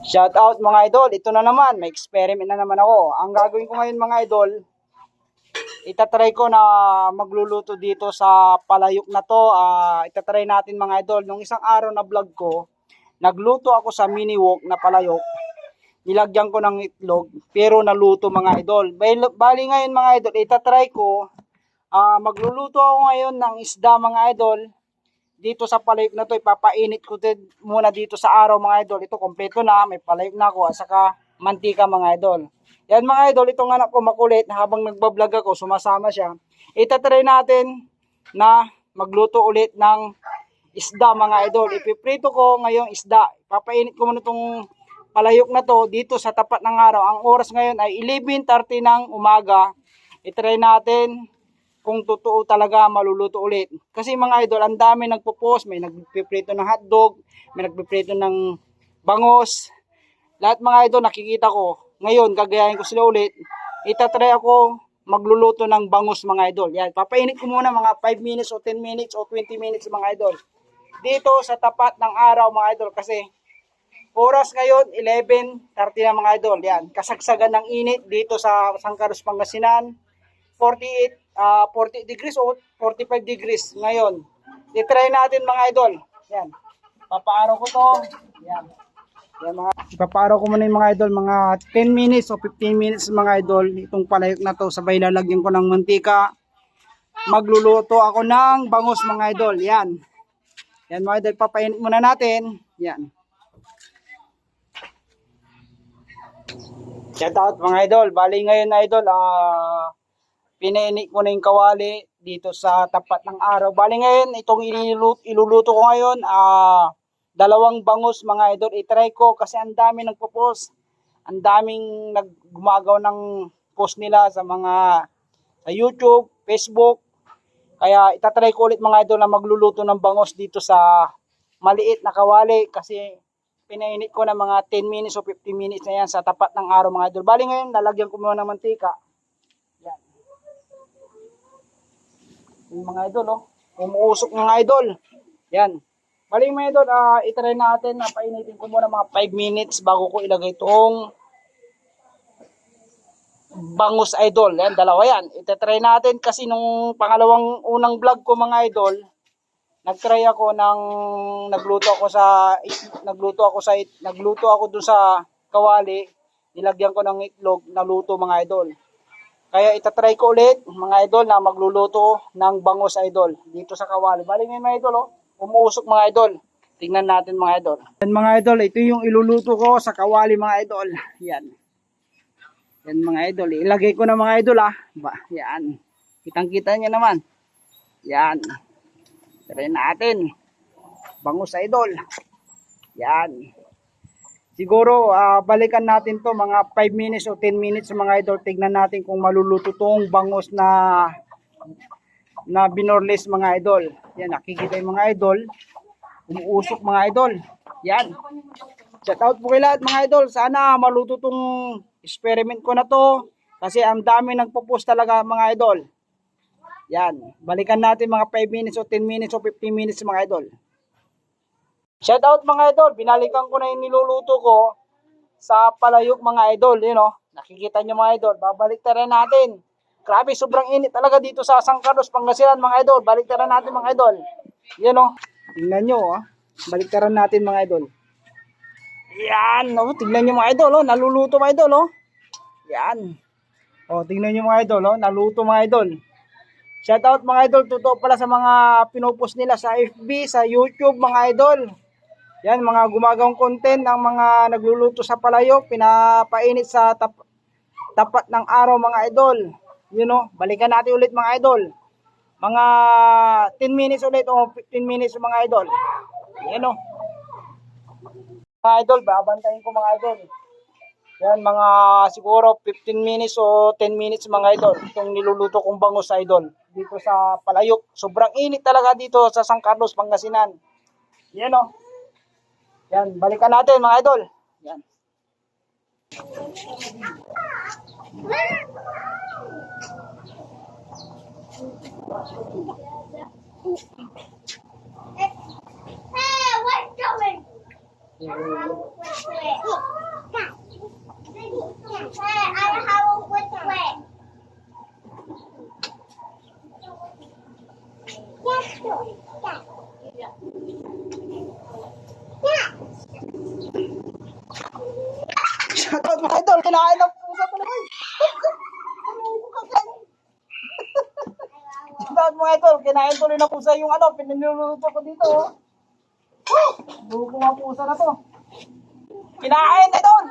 Shout out mga idol. Ito na naman. May experiment na naman ako. Ang gagawin ko ngayon mga idol, itatry ko na magluluto dito sa palayok na to. Ah, itatry natin mga idol. Nung isang araw na vlog ko, nagluto ako sa mini wok na palayok. Nilagyan ko ng itlog, pero naluto mga idol. Bali ngayon mga idol, itatry ko. Ah, magluluto ako ngayon ng isda mga idol dito sa palayok na to, ipapainit ko din muna dito sa araw mga idol. Ito kompleto na, may palayok na ako at saka mantika mga idol. Yan mga idol, itong anak ko makulit habang nagbablog ako, sumasama siya. Itatry natin na magluto ulit ng isda mga idol. Ipiprito ko ngayong isda. Papainit ko muna itong palayok na to dito sa tapat ng araw. Ang oras ngayon ay 11.30 ng umaga. Itry natin kung totoo talaga maluluto ulit. Kasi mga idol, ang dami nagpo-post, may nagpiprito ng hotdog, may nagpiprito ng bangos. Lahat mga idol nakikita ko. Ngayon, gagayahin ko sila ulit. Itatry ako magluluto ng bangus mga idol. Yan, papainit ko muna mga 5 minutes o 10 minutes o 20 minutes mga idol. Dito sa tapat ng araw mga idol kasi oras ngayon 11.30 na mga idol. Yan, kasagsagan ng init dito sa Sangkaros Pangasinan. 48 ah 40 degrees o 45 degrees ngayon. I-try natin mga idol. Yan. Papaaraw ko to. Yan. Yan mga Ipapaaraw ko muna yung mga idol mga 10 minutes o 15 minutes mga idol. Itong palayok na to sabay lalagyan ko ng mantika. Magluluto ako ng bangus mga idol. Yan. Yan mga idol, papainit muna natin. Yan. Shout out mga idol. Bali ngayon idol, ah pinainit ko na yung kawali dito sa tapat ng araw. Bali ngayon, itong iluluto, iluluto ko ngayon, ah dalawang bangus mga idol. I-try ko kasi ang dami nagpo-post. Ang daming naggumagaw ng post nila sa mga sa YouTube, Facebook. Kaya itatry ko ulit mga idol na magluluto ng bangus dito sa maliit na kawali kasi pinainit ko na mga 10 minutes o 15 minutes na yan sa tapat ng araw mga idol. Bali ngayon, lalagyan ko muna ng mantika. Yung mga idol, oh. Umuusok mga idol. Yan. Bali mga idol, ah itry natin na painitin ko muna mga 5 minutes bago ko ilagay itong bangus idol. Yan, dalawa yan. Itatry natin kasi nung pangalawang unang vlog ko mga idol, nagtry ako ng nagluto ako sa nagluto ako sa nagluto ako dun sa kawali nilagyan ko ng itlog naluto mga idol kaya itatry ko ulit mga idol na magluluto ng bangus idol dito sa kawali. Bali ngayon mga idol oh umuusok mga idol. Tingnan natin mga idol. Yan mga idol ito yung iluluto ko sa kawali mga idol. Yan. Yan mga idol ilagay ko na mga idol ah. Ba yan. Kitang kita niya naman. Yan. Try natin. Bangus idol. Yan. Siguro ah, balikan natin to mga 5 minutes o 10 minutes mga idol. Tignan natin kung maluluto tong bangus na na binorles mga idol. Yan, nakikita yung mga idol. Umuusok mga idol. Yan. Shout out po kay lahat mga idol. Sana maluto tong experiment ko na to. Kasi ang dami nagpo-post talaga mga idol. Yan. Balikan natin mga 5 minutes o 10 minutes o 15 minutes mga idol. Shout out mga idol. Binalikan ko na yung niluluto ko sa palayok mga idol. Yun o. Nakikita nyo mga idol. Babalik rin natin. Grabe, sobrang init talaga dito sa San Carlos, Pangasinan mga idol. Balik natin mga idol. Yan o. Tingnan nyo o. Balik natin mga idol. Yan. O, tingnan nyo mga idol o. Naluluto mga idol o. Yan. O, tingnan nyo mga idol o. Naluto mga idol. Shoutout mga idol, totoo pala sa mga pinupost nila sa FB, sa YouTube mga idol. Yan, mga gumagawang content ng mga nagluluto sa palayo, pinapainit sa tap- tapat ng araw mga idol. You know, balikan natin ulit mga idol. Mga 10 minutes ulit o 15 minutes mga idol. Yan o. Mga idol, babantayin ko mga idol. Yan, mga siguro 15 minutes o 10 minutes mga idol. Itong niluluto kong bangus idol. Dito sa Palayok. Sobrang init talaga dito sa San Carlos, Pangasinan. Yan o. Yan, balikan natin mga idol. Yan. Hey, what's the I have a quick way. Yes, Shoutout mga idol, kinain ng pusa ko naman. Shoutout mga idol, kinain tuloy ng pusa yung ano, piniluluto ko dito. oh. Buko nga pusa na to. Kinain idol!